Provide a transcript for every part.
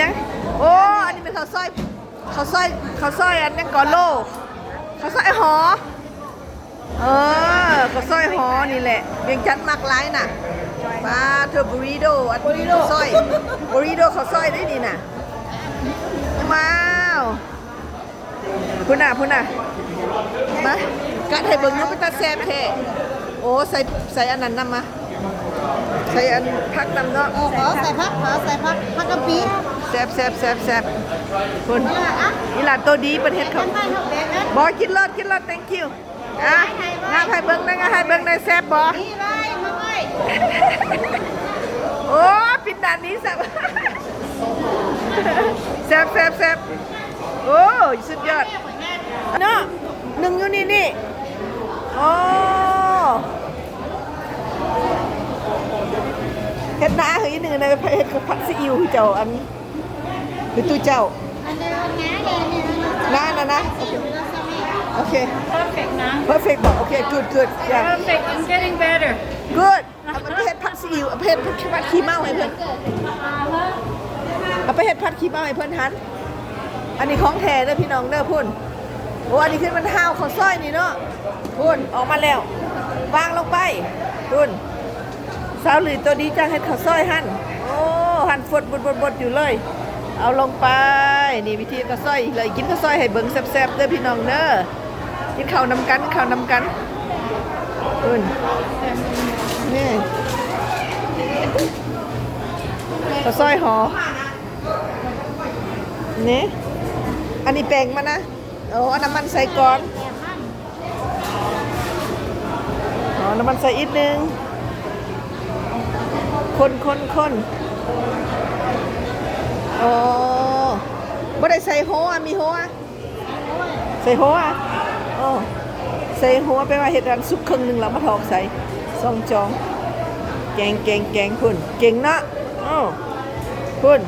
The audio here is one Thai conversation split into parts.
ยังโอ้อันนี้เป็นข้าวซอยข้าวซอยข้าวซอยอันนี้กอโลข้าวซอยหอเออข้าวซอยหอนี่แหละเวียงจันมากหลายน่ะปลาเทอร์บูริโดอันนี้ข้าวซอยบูริโดข้าวซอยได้นี่น่ะว้าวพุ่นน่ะพุ่นน่ะมากัดให้เบิ่งเนาะเป็นตาแซ่บแท้โอ้ใส่ใส่อันนั้นนำมาใส่อันพักนำเนาะออขอใส่พักขอใส่พักพักกะปิ แซ่บแซ่บแซ่บแซ่บคุณนี่ล่ะอะอีหลานตัวดีประเทศเขาทำไมเขาแบกนะบอกกินรอดกินรอด thank you อะงาให้เบิ้งได้งาให้เบิ้งได้แซ่บบ่นี่เลยมาไว้โอ้ปิดด่านนี้แซ่บแซ่บแซ่บแซ่บโอ้ยสุดยอดเนาะหนึ่งอยู่นี่นี่โอ้เฮ็ดหน้าเฮ้ยหนึ่งในเฮ็ดกับผัดซีอิ๊วคือเจ้าอัน คือตู้เจ้าอันเดิมนะเดิมเนี่ยน้านะนะโอเค Perfect now. perfect บอกโอเค good good yeah Perfect. I'm getting better. good เอาไปเฮ็ดผัดซีอิ๊วเอาไปเฮ็ดผัดขี้เมาให้เพื่อน Uh-huh. เอาไปเฮ็ดผัดขี้เมาให้เพื่อนทันอันนี้ของแท้เด้อพี่น้องเด้อพุ่นโอ้อันนี้คือมันห้าวข้าวซอยนี่เนาะพุ่นออกมาแล้ววางลงไปพุ่นสาวหลุยตัวดีจังเฮ็ดข้าวซอยหั่นโอ้หั่นฟดบดบดบดอยู่เลย เอาลงไป นี่วิธีข้าวซอยอีกเลยกินข้าวซอยให้เบิ่งแซ่บๆเด้อพี่น้องเด้อกินข้าวนำกันข้าวนำกันพุ่นนี่ข้าวซอยหอนี่อันนี้แปลงมานะโอ้อาน้ำมันใส่ก่อนอ๋อน้ำมันใส่อีกนึงคนคนคน โอ้บ่ได้ใส่โฮอะมีโฮอะใส่โฮอะโอ้ใส่โฮไปว่าเห็ดรันซุปครึ่งหนึ่งแล้วมาทอกใส่ซองจองแกงแกงแกงคุณเก่งนาะโอ้คุณ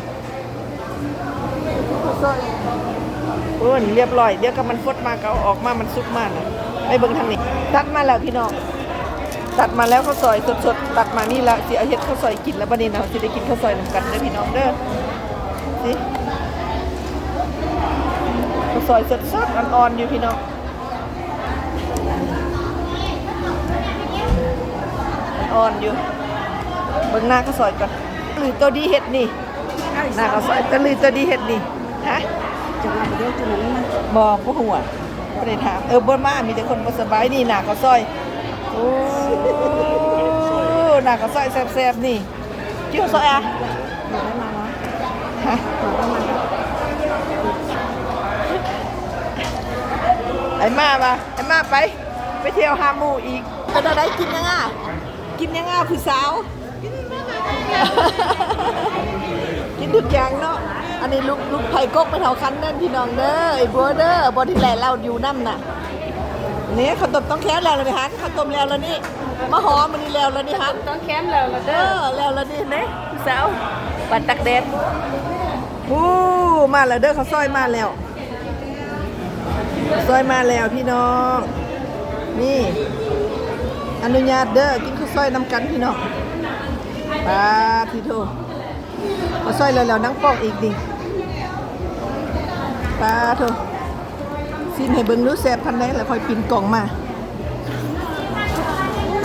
คุณเรียบร้อย เดี๋ยวก็มันฟดมาก็เอาออกมามันซุปมากนะไปเบิ่งทางนี้ ตัดมาแล้วพี่น้องตัดมาแล้วข้าวซอยสดๆตัดมานี่ละสิเอาเฮ็ดข้าวซอยกินแล้วบัดนี้นะสิได้กินข้าวซอยนำกันเด้อพี่น้องเด้อ สิข้าวซอยสดๆอ่อนๆอยู่พี่น้องอ่อนๆอยู่เบิ่งหน้าข้าวซอยก่อนหรือตัวดีเฮ็ดนี่หน้าข้าวซอยตะลือตัวดีเฮ็ดนี่ฮะจะมาเดี๋ยวจะหนุนมาบอกพวกหัวไม่ได้ถามเออบนมามีแต่คนบ่สบายนี่หนาเขาวซอยโอ้หนาเขาวซอยแซ่บๆนี่จิ้วซอยอะเดี๋ยว ได้มาแล้วฮะเดี๋ยวได้มาแล้วไอ้มาปะไอ้มาไป ไปเที่ยวหาหมู่อีกเป็นอะไรกินยังอะกินยังอะผู้สาว กินทุกอย่างเนาะ อันนี้ลูกลูกไผ่กกไปเท่าคันนั่นพี่น้องเด้อไอ้บัวเด้อบอที่แหล่เราอยู่น้ำน่ะนี่ข้าวต้มต้องแค้วแล้วเลยนี่ฮันข้าวต้มแล้วแล้วนี่มะหอมมันนี่แล้วแล้วนี่ฮัน Don't cam low, เออแล้วแล้วนี่เนี่ยผู้สาว ปัดตักแดดอู้มาแล้วเด้อเขาซอยมาแล้วข้าวซอยมาแล้วพี่น้อง นี่ อนุญาตเด้อกินข้าวซอยน้ำกันพี่น้องปาทีโทข้าวซอยแล้วแล้วนั่งปอกอีกดิปาโทสิ้นให้เบิ่งรู้แซ่บพันได้แล้วค่อยปินกล่องมา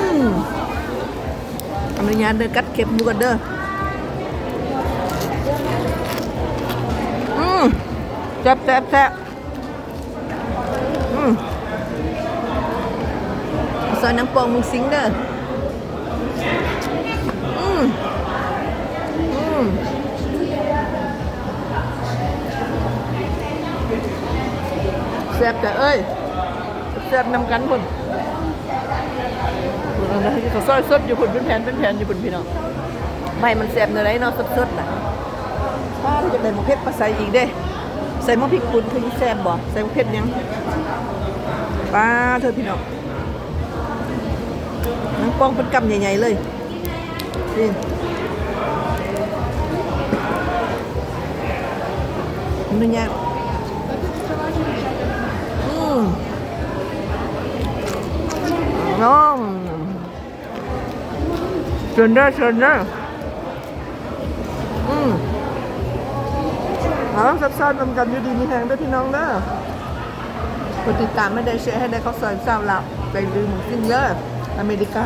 อืมอนุญาตเด้อกัดเก็บหมูกันเด้อ แซ่บแซ่บแซ่บอืมซอยน้ำปองมึงสิงเด้ออืมอืมแซ่บแต่เอ้ยแซ่บนำกันพุ่นเขาซอยสดอยู่พุ่นเป็นแผ่นเป็นแผ่นอยู่พุ่นพี่น้องไม่มันแซ่บเนื้อไรเนาะสดๆน่ะ ป้าเราจะได้หมกเผ็ดมาใส่อีกเด้ใส่หมะพริกป่นคือแซ่บบ่ใส่หมกเผ็ดยังป้าเธอพี่น้องนังปองเป็นกำใหญ่ๆเลยนี่นี่เนี่ยอืมน้องเชิญได้เชิญได้ เอาซับซ้านนำกันอยู่ดีมีแหงด้วยพี่น้องเด้อกดติดตามไม่ได้แชร์ให้ได้เขาสอนเศร้าหลับไปลืมสิ่งเด้ออเมริกา